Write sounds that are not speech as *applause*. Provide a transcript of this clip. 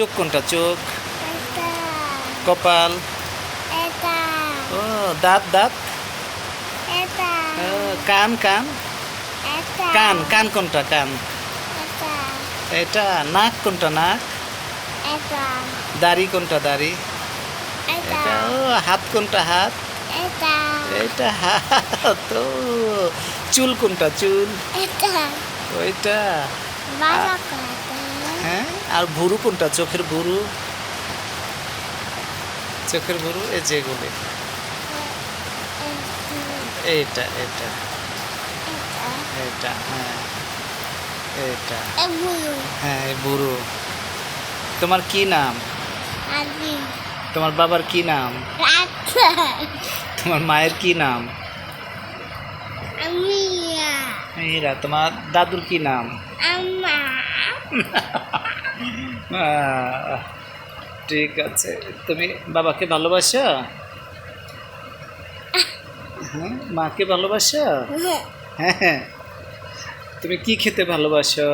চোখ কোনটা চোখ? কপাল। ও দাঁত দাঁত? ও, কান কান? কান কান কোনটা কান? এটা। নাক কোনটা নাক? দাড়ি কোনটা দাড়ি? এটা। এটা ও হাত কোনটা হাত? এটা। হাত ও চুল কোনটা চুল? ওইটা। আর ভুরু কোনটা? চোখের ভুরু? চোখের ভুরু? এই যেগুলি এইটা এটা এটা হ্যাঁ। এটা হ্যাঁ এই বুড়ো তোমার কি নাম? তোমার বাবার কি নাম? তোমার মায়ের কি নাম? আমি এরা তোমার দাদুর কি নাম? আমা আহ, *laughs* ঠিক আছে। তুমি বাবাকে ভালোবাসো? হ্যাঁ মাকে ভালোবাসো? হ্যাঁ। তুমি কি খেতে ভালোবাসো?